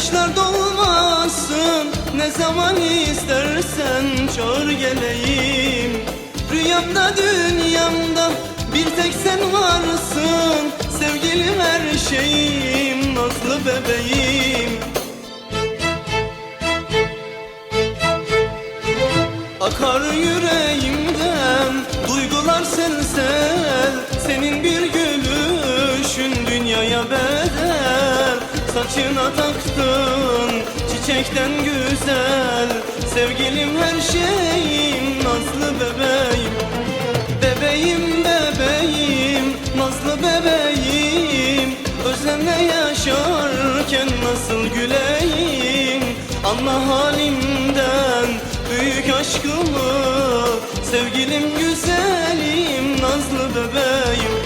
Yaşlar dolmasın ne zaman istersen çağır geleyim. Rüyamda dünyamda bir tek sen varsın Sevgilim her şeyim nazlı bebeğim. Akar yüreğimden duygular sel sel Senin bir Saçına taktın. Çiçekten güzel Sevgilim her şeyim. Nazlı bebeğim Bebeğim bebeğim. Nazlı bebeğim Özlemle yaşarken nasıl güleyim? Anla halimden büyük aşkımı Sevgilim güzelim. Nazlı bebeğim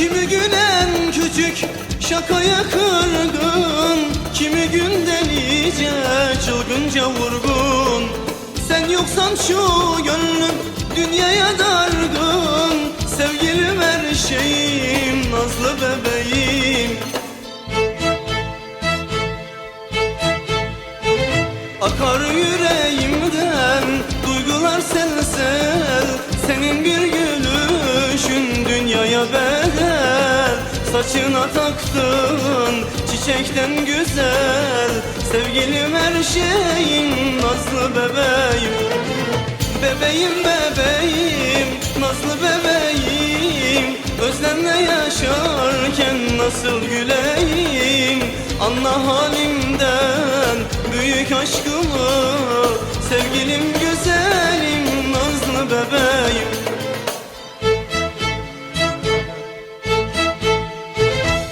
Kimi gülen küçük şakaya kırgın Kimi gün delice çılgınca vurgun. Sen yoksan şu gönlüm dünyaya dargın Sevgilim her şeyim nazlı bebeğim. Akar yüreğimden duygular sel sel Senin bir gülüşün dünyaya bedel Saçına taktın. Çiçekten güzel Sevgilim her şeyim nazlı bebeğim. Bebeğim bebeğim nazlı bebeğim. Özlemle yaşarken nasıl güleyim? Anla halimden büyük aşkımı Sevgilim